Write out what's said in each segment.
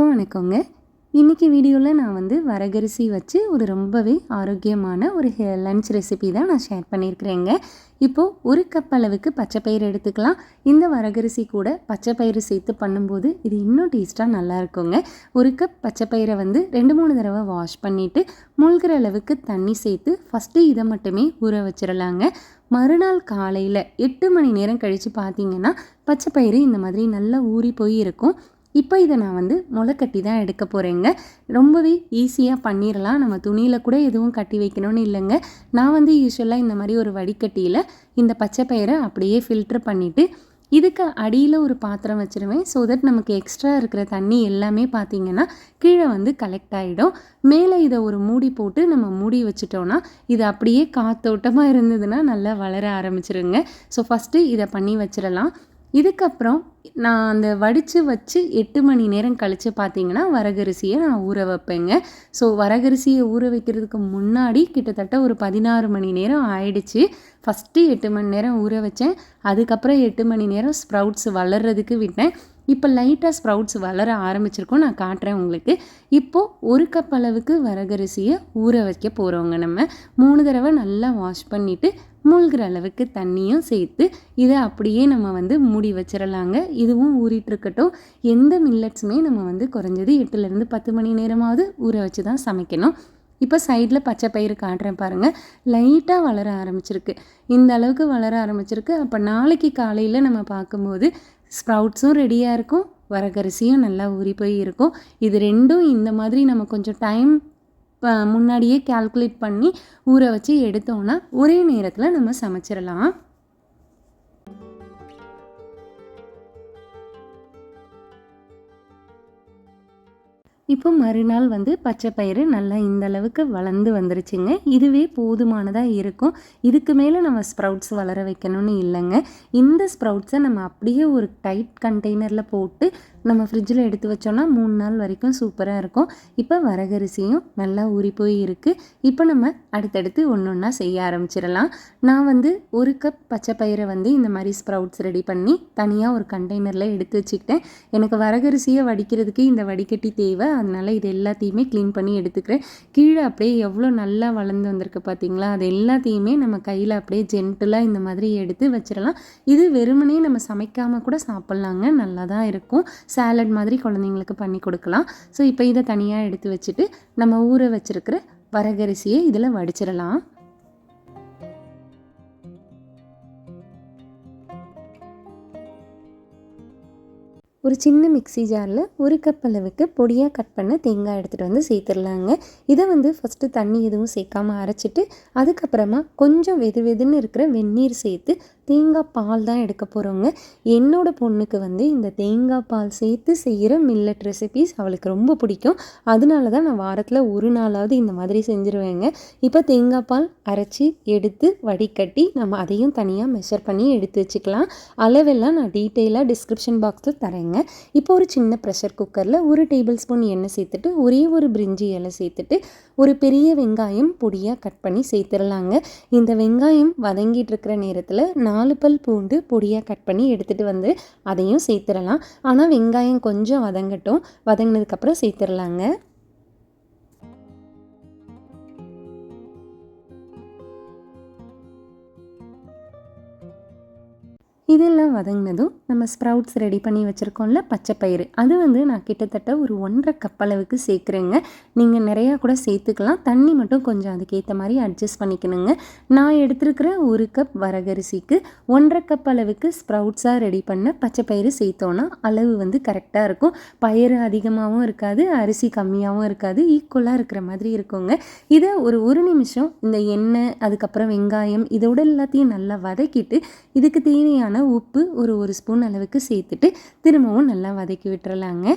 எல்லாருக்கும் வணக்கங்க. இன்றைக்கி வீடியோவில் நான் வந்து வரகரிசி வச்சு ஒரு ரொம்பவே ஆரோக்கியமான ஒரு லன்ச் ரெசிபி தான் நான் ஷேர் பண்ணியிருக்கிறேங்க இப்போது ஒரு கப் அளவுக்கு பச்சைப்பயிறு எடுத்துக்கலாம். இந்த வரகரிசி கூட பச்சைப்பயிறு சேர்த்து பண்ணும்போது இது இன்னும் டேஸ்ட்டாக நல்லா இருக்குங்க. ஒரு கப் பச்சைப்பயிரை வந்து ரெண்டு மூணு தடவை வாஷ் பண்ணிவிட்டு மூழ்கிற அளவுக்கு தண்ணி சேர்த்து ஃபஸ்ட்டு இதை மட்டுமே ஊற வச்சிடலாங்க மறுநாள் காலையில் எட்டு மணி நேரம் கழித்து பார்த்தீங்கன்னா பச்சைப்பயிறு இந்த மாதிரி நல்லா ஊறி போய் இருக்கும் இப்போ இதை நான் வந்து முளைக்கட்டி தான் எடுக்க போகிறேங்க ரொம்பவே ஈஸியாக பண்ணிடலாம் நம்ம துணியில் கூட எதுவும் கட்டி வைக்கணும்னு இல்லைங்க. நான் வந்து யூஸ்வலாக இந்த மாதிரி ஒரு வடிகட்டியில் இந்த பச்சை பயிரை அப்படியே ஃபில்ட்ரு பண்ணிவிட்டு இதுக்கு அடியில் ஒரு பாத்திரம் வச்சுருவேன். ஸோ தட் நமக்கு எக்ஸ்ட்ரா இருக்கிற தண்ணி எல்லாமே பார்த்திங்கன்னா கீழே வந்து கலெக்ட் ஆகிடும் மேலே இதை ஒரு மூடி போட்டு நம்ம மூடி வச்சுட்டோன்னா இது அப்படியே காத்தோட்டமாக இருந்ததுன்னா நல்லா வளர ஆரம்பிச்சிருங்க. ஸோ ஃபஸ்ட்டு இதை பண்ணி வச்சிடலாம் இதுக்கப்புறம் நான் அந்த வடித்து வச்சு எட்டு மணி நேரம் கழித்து பார்த்தீங்கன்னா வரகரிசியை நான் ஊற வைப்பேங்க. ஸோ வரகரிசியை ஊற வைக்கிறதுக்கு முன்னாடி கிட்டத்தட்ட ஒரு பதினாறு மணி நேரம் ஆயிடுச்சு. ஃபஸ்ட்டு எட்டு மணி நேரம் ஊற வச்சேன். அதுக்கப்புறம் எட்டு மணி நேரம் ஸ்ப்ரவுட்ஸ் வளர்கிறதுக்கு விட்டேன். இப்போ லைட்டாக ஸ்ப்ரவுட்ஸ் வளர ஆரம்பிச்சிருக்கோம். நான் காட்டுறேன் உங்களுக்கு. இப்போது ஒரு கப் அளவுக்கு வரகரிசியை ஊற வைக்க போகிறோங்க நம்ம. மூணு தடவை நல்லா வாஷ் பண்ணிவிட்டு மூழ்கிற அளவுக்கு தண்ணியும் சேர்த்து இதை அப்படியே நம்ம வந்து மூடி வச்சிடலாங்க இதுவும் ஊறிட்டு இருக்கட்டும். எந்த மில்லட்ஸுமே நம்ம வந்து குறைஞ்சது எட்டுலேருந்து பத்து மணி நேரமாவது ஊற வச்சு தான் சமைக்கணும். இப்போ சைடில் பச்சை பயிறு காட்டுறேன் பாருங்கள் லைட்டாக வளர ஆரம்பிச்சிருக்கு. இந்த அளவுக்கு வளர ஆரம்பிச்சிருக்கு. அப்போ நாளைக்கு காலையில் நம்ம பார்க்கும்போது ஸ்ப்ரவுட்ஸும் ரெடியாக இருக்கும் வரகரிசியும் நல்லா ஊறி போய் இருக்கும். இது ரெண்டும் இந்த மாதிரி நம்ம கொஞ்சம் டைம் முன்னாடியே கால்குலேட் பண்ணி ஊற வச்சு எடுத்தோன்னா ஒரே நேரத்தில் நம்ம சமைச்சிடலாம் இப்போ மறுநாள் வந்து பச்சை பயிறு நல்லா இந்த அளவுக்கு வளர்ந்து வந்துருச்சுங்க. இதுவே போதுமானதாக இருக்கும். இதுக்கு மேலே நம்ம ஸ்ப்ரவுட்ஸ் வளர வைக்கணும்னு இல்லைங்க. இந்த ஸ்ப்ரவுட்ஸை நம்ம அப்படியே ஒரு டைட் கண்டெய்னரில் போட்டு நம்ம ஃப்ரிட்ஜில் எடுத்து வச்சோன்னா மூணு நாள் வரைக்கும் சூப்பராக இருக்கும். இப்போ வரகரிசியும் நல்லா ஊறி போய் இருக்குது இப்போ நம்ம அடுத்தடுத்து ஒன்று ஒன்றா செய்ய ஆரம்பிச்சிடலாம். நான் வந்து ஒரு கப் பச்சை பயிரை வந்து இந்த மாதிரி ஸ்ப்ரவுட்ஸ் ரெடி பண்ணி தனியாக ஒரு கண்டெய்னரில் எடுத்து வச்சுக்கிட்டேன். எனக்கு வரகரிசியை வடிக்கிறதுக்கு இந்த வடிகட்டி தேவை. அதனால் இது எல்லாத்தையுமே க்ளீன் பண்ணி எடுத்துக்கிறேன். கீழே அப்படியே எவ்வளோ நல்லா வளர்ந்து வந்திருக்கு பார்த்தீங்களா அது எல்லாத்தையுமே நம்ம கையில் அப்படியே ஜென்டலாக இந்த மாதிரி எடுத்து வச்சிடலாம். இது வெறுமனே நம்ம சமைக்காமல் கூட சாப்பிட்லாங்க. நல்லா தான் இருக்கும். சாலட் மாதிரி குழந்தைங்களுக்கு பண்ணி கொடுக்கலாம். ஸோ இப்போ இதை தனியாக எடுத்து வச்சுட்டு நம்ம ஊற வச்சுருக்கிற வரகரிசியை இதில் வடிச்சிடலாம். ஒரு சின்ன மிக்சி ஜாரில் ஒரு கப் அளவுக்கு பொடியாக கட் பண்ண தேங்காய் எடுத்துகிட்டு வந்து சேர்த்துடலாங்க. இதை வந்து ஃபஸ்ட்டு தண்ணி எதுவும் சேர்க்காமல் அரைச்சிட்டு அதுக்கப்புறமா கொஞ்சம் வெது வெதுன்னு இருக்கிற வெந்நீர் சேர்த்து தேங்காய் பால் தான் எடுக்க போகிறவங்க என்னோடய பொண்ணுக்கு வந்து இந்த தேங்காய் பால் சேர்த்து செய்கிற மில்லட் ரெசிபீஸ் அவளுக்கு ரொம்ப பிடிக்கும். அதனால தான் நான் வாரத்தில் ஒரு நாளாவது இந்த மாதிரி செஞ்சுருவேங்க. இப்போ தேங்காய் பால் அரைச்சி எடுத்து வடிகட்டி நம்ம அதையும் தனியாக மெஷர் பண்ணி எடுத்து வச்சுக்கலாம். அளவெல்லாம் நான் டீட்டெயிலாக டிஸ்கிரிப்ஷன் பாக்ஸில் தரேங்க. இப்போ ஒரு சின்ன ப்ரெஷர் குக்கரில் ஒரு டேபிள் ஸ்பூன் எண்ணெய் சேர்த்துட்டு ஒரே ஒரு பிரிஞ்சி இலை சேர்த்துட்டு ஒரு பெரிய வெங்காயம் பொடியாக கட் பண்ணி சேர்த்துடலாங்க இந்த வெங்காயம் வதங்கிட்டு இருக்கிற நேரத்தில் நான் நாலு பல் பூண்டு பொடியாக கட் பண்ணி எடுத்துகிட்டு வந்து அதையும் சேர்த்துடலாம். ஆனால் வெங்காயம் கொஞ்சம் வதங்கட்டும். வதங்கினதுக்கப்புறம் சேர்த்துடலாங்க. இதெல்லாம் வதங்கினதும் நம்ம ஸ்ப்ரவுட்ஸ் ரெடி பண்ணி வச்சுருக்கோம்ல பச்சைப்பயிறு அது வந்து நான் கிட்டத்தட்ட ஒரு ஒன்றரை கப் அளவுக்கு சேர்க்குறேங்க. நீங்கள் நிறையா கூட சேர்த்துக்கலாம். தண்ணி மட்டும் கொஞ்சம் அதுக்கேற்ற மாதிரி அட்ஜஸ்ட் பண்ணிக்கணுங்க. நான் எடுத்துருக்கிற ஒரு கப் வரகரிசிக்கு ஒன்றரை கப் அளவுக்கு ஸ்ப்ரவுட்ஸாக ரெடி பண்ண பச்சைப்பயிறு சேர்த்தோன்னா அளவு வந்து கரெக்டாக இருக்கும். பயிறு அதிகமாகவும் இருக்காது அரிசி கம்மியாகவும் இருக்காது ஈக்குவலாக இருக்கிற மாதிரி இருக்குங்க. இதை ஒரு ஒரு நிமிஷம் இந்த எண்ணெய் அதுக்கப்புறம் வெங்காயம் இதோட எல்லாத்தையும் நல்லா வதக்கிட்டு இதுக்கு தேவையான உப்பு ஒரு ஒரு ஸ்பூன் அளவுக்கு சேர்த்துட்டு திரும்பவும் நல்லா வதக்கி விட்டுறலாங்க.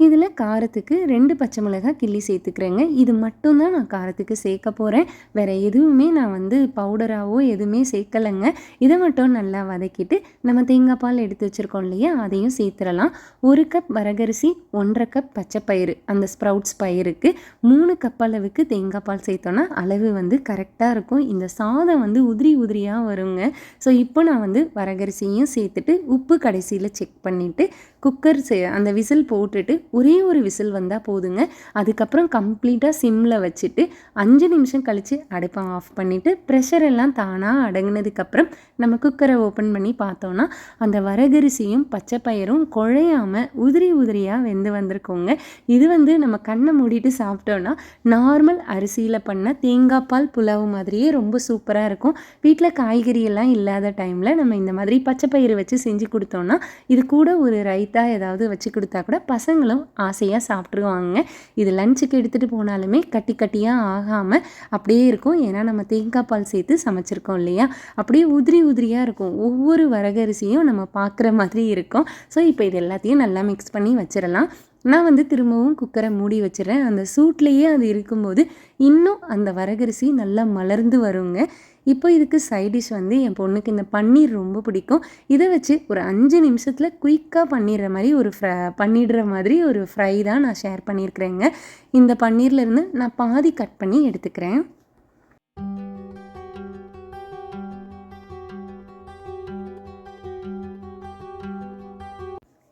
இதில் காரத்துக்கு ரெண்டு பச்சை மிளகாய் கிள்ளி சேர்த்துக்கிறேங்க. இது மட்டும்தான் நான் காரத்துக்கு சேர்க்க போகிறேன் வேறு எதுவுமே நான் வந்து பவுடராகவோ எதுவுமே சேர்க்கலைங்க. இதை மட்டும் நல்லா வதக்கிட்டு நம்ம தேங்காய் பால் எடுத்து வச்சுருக்கோம் இல்லையா அதையும் சேர்த்துடலாம். ஒரு கப் வரகரிசி ஒன்றரை கப் பச்சைப்பயிறு அந்த ஸ்ப்ரவுட்ஸ் பயிருக்கு மூணு கப் அளவுக்கு தேங்காய் பால் சேர்த்தோன்னா அளவு வந்து கரெக்டாக இருக்கும். இந்த சாதம் வந்து உதிரி உதிரியாக வருங்க. ஸோ இப்போ நான் வந்து வரகரிசியும் சேர்த்துட்டு உப்பு கடைசியில் செக் பண்ணிவிட்டு குக்கர் செய்ய அந்த விசில் போட்டுட்டு ஒரே ஒரு விசில் வந்தால் போதுங்க. அதுக்கப்புறம் கம்ப்ளீட்டாக சிம்மில் வச்சுட்டு அஞ்சு நிமிஷம் கழித்து அடுப்பை ஆஃப் பண்ணிவிட்டு ப்ரெஷர் எல்லாம் தானாக அடங்கினதுக்கப்புறம் நம்ம குக்கரை ஓப்பன் பண்ணி பார்த்தோன்னா அந்த வரகரிசியும் பச்சை பயிரும் குழையாமல் உதிரி உதிரியாக வெந்து வந்திருக்கோங்க. இது வந்து நம்ம கண்ணை மூடிட்டு சாப்பிட்டோன்னா நார்மல் அரிசியில் பண்ண தேங்காய் பால் புலாவு மாதிரியே ரொம்ப சூப்பராக இருக்கும். வீட்டில் காய்கறி எல்லாம் இல்லாத டைமில் நம்ம இந்த மாதிரி பச்சை பயிறு வச்சு செஞ்சு கொடுத்தோன்னா இது கூட ஒரு ரைத் ரைத்தா ஏதாவது வச்சு கொடுத்தா கூட பசங்களும் ஆசையாக சாப்பிட்ருவாங்க இது லஞ்சுக்கு எடுத்துகிட்டு போனாலுமே கட்டி கட்டியாக ஆகாமல் அப்படியே இருக்கும். ஏன்னா நம்ம தேங்காய் பால் சேர்த்து சமைச்சிருக்கோம் இல்லையா? அப்படியே உதிரி உதிரியாக இருக்கும். ஒவ்வொரு வரகரிசியும் நம்ம பார்க்குற மாதிரி இருக்கும். ஸோ இப்போ இது எல்லாத்தையும் நல்லா மிக்ஸ் பண்ணி வச்சிடலாம். நான் வந்து திரும்பவும் குக்கரை மூடி வச்சிடறேன். அந்த சூட்லேயே அது இருக்கும்போது இன்னும் அந்த வரகரிசி நல்லா மலர்ந்து வருங்க. இப்போ இதுக்கு சைடிஷ் வந்து என் பொண்ணுக்கு இந்த பன்னீர் ரொம்ப பிடிக்கும். இதை வச்சு ஒரு அஞ்சு நிமிஷத்தில் குயிக்காக பண்ணிடுற மாதிரி ஒரு ஃப்ர பண்ணிடுற மாதிரி ஒரு ஃப்ரை தான் நான் ஷேர் பண்ணியிருக்கிறேங்க. இந்த பன்னீர்லேருந்து நான் பாதி கட் பண்ணி எடுத்துக்கிறேன்.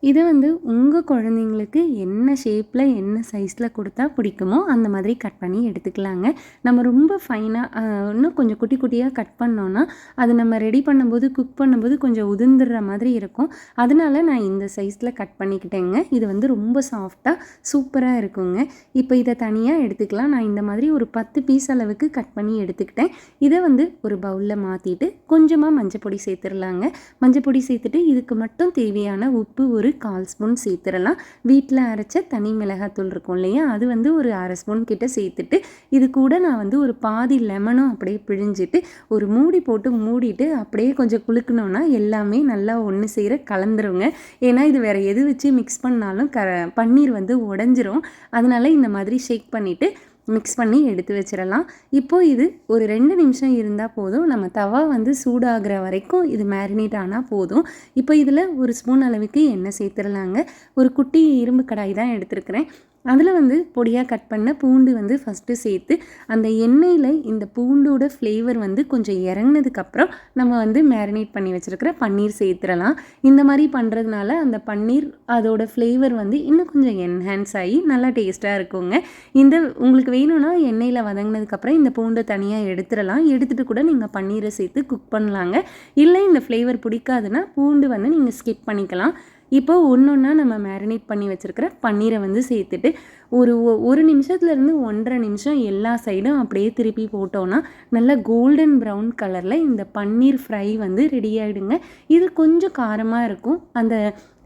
இதை வந்து உங்கள் குழந்தைங்களுக்கு என்ன ஷேப்பில் என்ன சைஸில் கொடுத்தா பிடிக்குமோ அந்த மாதிரி கட் பண்ணி எடுத்துக்கலாங்க. நம்ம ரொம்ப ஃபைனாக இன்னும் கொஞ்சம் குட்டி குட்டியாக கட் பண்ணோன்னா அது நம்ம ரெடி பண்ணும்போது குக் பண்ணும்போது கொஞ்சம் உதிர்ந்துடுற மாதிரி இருக்கும். அதனால நான் இந்த சைஸில் கட் பண்ணிக்கிட்டேங்க. இது வந்து ரொம்ப சாஃப்டாக சூப்பராக இருக்குங்க. இப்போ இதை தனியாக எடுத்துக்கலாம். நான் இந்த மாதிரி ஒரு பத்து பீஸ் அளவுக்கு கட் பண்ணி எடுத்துக்கிட்டேன். இதை வந்து ஒரு பவுலில் மாற்றிட்டு கொஞ்சமாக மஞ்சள் பொடி சேர்த்துடலாங்க. மஞ்சள் பொடி சேர்த்துட்டு இதுக்கு மட்டும் தேவையான உப்பு ஒரு கால் ஸ்பூன் சேர்த்துடலாம். வீட்டில் அரைச்ச தனி மிளகாத்தூள் இருக்கும் இல்லையா? அது வந்து ஒரு அரை ஸ்பூன் கிட்ட சேர்த்துட்டு இது கூட நான் வந்து ஒரு பாதி லெமனும் அப்படியே பிழிஞ்சிட்டு ஒரு மூடி போட்டு மூடிட்டு அப்படியே கொஞ்சம் குலுக்கணுன்னா எல்லாமே நல்லா ஒன்று செய்கிற கலந்துருங்க. ஏன்னா இது வேறு எது வச்சு மிக்ஸ் பண்ணாலும் க பன்னீர் வந்து உடஞ்சிரும். அதனால இந்த மாதிரி ஷேக் பண்ணிவிட்டு மிக்ஸ் பண்ணி எடுத்து வச்சிடலாம். இப்போது இது ஒரு ரெண்டு நிமிஷம் இருந்தால் போதும். நம்ம தவா வந்து சூடாகிற வரைக்கும் இது மேரினேட் ஆனால் போதும். இப்போ இதில் ஒரு ஸ்பூன் அளவுக்கு எண்ணெய் சேர்த்துடலாங்க. ஒரு குட்டி இரும்பு கடாய் தான் எடுத்துருக்கிறேன். அதில் வந்து பொடியாக கட் பண்ண பூண்டு வந்து ஃபஸ்ட்டு சேர்த்து அந்த எண்ணெயில் இந்த பூண்டோட ஃப்ளேவர் வந்து கொஞ்சம் இறங்கினதுக்கப்புறம் நம்ம வந்து மேரினேட் பண்ணி வச்சுருக்கிற பன்னீர் சேர்த்துடலாம். இந்த மாதிரி பண்ணுறதுனால அந்த பன்னீர் அதோட ஃப்ளேவர் வந்து இன்னும் கொஞ்சம் என்ஹான்ஸ் ஆகி நல்லா டேஸ்ட்டாக இருக்குங்க. இந்த உங்களுக்கு வேணும்னா எண்ணெயில் வதங்கினதுக்கப்புறம் இந்த பூண்டை தனியாக எடுத்துடலாம். எடுத்துகிட்டு கூட நீங்கள் பன்னீரை சேர்த்து குக் பண்ணலாங்க. இல்லை இந்த ஃப்ளேவர் பிடிக்காதுன்னா பூண்டு வந்து நீங்கள் ஸ்கிப் பண்ணிக்கலாம். இப்போ ஒன்று ஒன்றா நம்ம மேரினேட் பண்ணி வச்சுருக்கிற பன்னீரை வந்து சேர்த்துட்டு ஒரு ஒரு நிமிஷத்துலேருந்து ஒன்றரை நிமிஷம் எல்லா சைடும் அப்படியே திருப்பி போட்டோன்னா நல்லா கோல்டன் ப்ரௌன் கலரில் இந்த பன்னீர் ஃப்ரை வந்து ரெடி ஆகிடுங்க இது கொஞ்சம் காரமாக இருக்கும். அந்த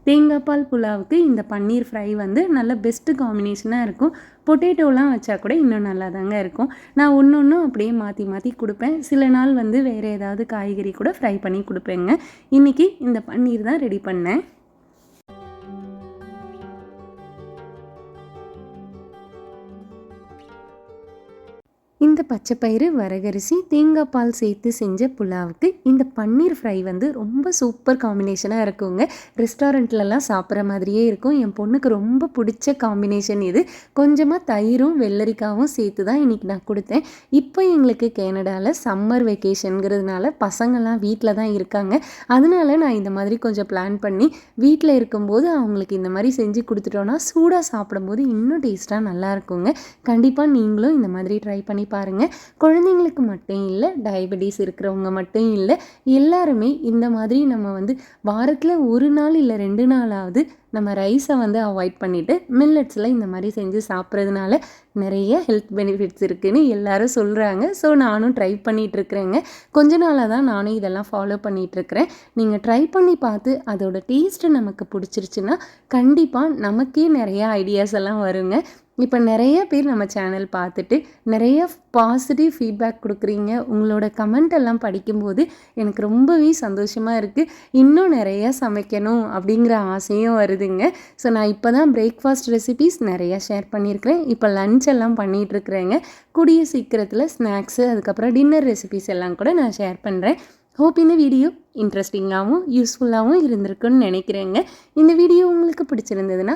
தேங்காய் பால் புலாவுக்கு இந்த பன்னீர் ஃப்ரை வந்து நல்ல பெஸ்ட்டு காம்பினேஷனாக இருக்கும். பொட்டேட்டோலாம் வச்சா கூட இன்னும் நல்லா தாங்க இருக்கும். நான் ஒன்று ஒன்றும் அப்படியே மாற்றி மாற்றி கொடுப்பேன். சில நாள் வந்து வேறு ஏதாவது காய்கறி கூட ஃப்ரை பண்ணி கொடுப்பேங்க. இன்றைக்கி இந்த பன்னீர் தான் ரெடி பண்ணேன். இந்த பச்சைப்பயிறு வரகரிசி தேங்காய் பால் சேர்த்து செஞ்ச புலாவுக்கு இந்த பன்னீர் ஃப்ரை வந்து ரொம்ப சூப்பர் காம்பினேஷனாக இருக்குங்க. ரெஸ்டாரண்ட்லலாம் சாப்பிட்ற மாதிரியே இருக்கும். என் பொண்ணுக்கு ரொம்ப பிடிச்ச காம்பினேஷன் இது. கொஞ்சமாக தயிரும் வெள்ளரிக்காவும் சேர்த்து தான் இன்றைக்கி நான் கொடுத்தேன். இப்போ எங்களுக்கு கேனடாவில் சம்மர் வெக்கேஷனுங்கிறதுனால பசங்கள்லாம் வீட்டில் தான் இருக்காங்க. அதனால நான் இந்த மாதிரி கொஞ்சம் பிளான் பண்ணி வீட்டில் இருக்கும்போது அவங்களுக்கு இந்த மாதிரி செஞ்சு கொடுத்துட்டோன்னா சூடாக சாப்பிடும்போது இன்னும் டேஸ்ட்டாக நல்லா இருக்குங்க. கண்டிப்பாக நீங்களும் இந்த மாதிரி ட்ரை பண்ணி பாருங்கள் குழந்தைங்களுக்கு மட்டும் இல்லை டயபெட்டிஸ் இருக்கிறவங்க மட்டும் இல்லை எல்லாருமே இந்த மாதிரி நம்ம வந்து வாரத்தில் ஒரு நாள் இல்லை ரெண்டு நாளாவது நம்ம ரைஸை வந்து அவாய்ட் பண்ணிவிட்டு மில்லட்ஸில் இந்த மாதிரி செஞ்சு சாப்பிட்றதுனால நிறைய ஹெல்த் பெனிஃபிட்ஸ் இருக்குதுன்னு எல்லாரும் சொல்கிறாங்க ஸோ நானும் ட்ரை பண்ணிகிட்ருக்குறேங்க கொஞ்ச நாளாக தான் நானும் இதெல்லாம் ஃபாலோ பண்ணிகிட்ருக்கிறேன் நீங்கள் ட்ரை பண்ணி பார்த்து அதோட டேஸ்ட்டு நமக்கு பிடிச்சிருச்சுன்னா கண்டிப்பாக நமக்கே நிறையா ஐடியாஸ் எல்லாம் வருங்க. இப்போ நிறைய பேர் நம்ம சேனல் பார்த்துட்டு நிறைய பாசிட்டிவ் ஃபீட்பேக் கொடுக்குறீங்க. உங்களோட கமெண்ட் எல்லாம் படிக்கும்போது எனக்கு ரொம்பவே சந்தோஷமாக இருக்குது இன்னும் நிறையா சமைக்கணும் அப்படிங்கிற ஆசையும் வருதுங்க. ஸோ நான் இப்போ தான் பிரேக்ஃபாஸ்ட் ரெசிபீஸ் நிறையா ஷேர் பண்ணியிருக்கிறேன். இப்போ லன்ச் எல்லாம் பண்ணிகிட்ருக்குறேங்க கூடிய சீக்கிரத்தில் ஸ்நாக்ஸு அதுக்கப்புறம் டின்னர் ரெசிபீஸ் எல்லாம் கூட நான் ஷேர் பண்ணுறேன் ஹோப் இந்த வீடியோ இன்ட்ரெஸ்டிங்காகவும் யூஸ்ஃபுல்லாகவும் இருந்திருக்குன்னு நினைக்கிறேங்க. இந்த வீடியோ உங்களுக்கு பிடிச்சிருந்ததுன்னா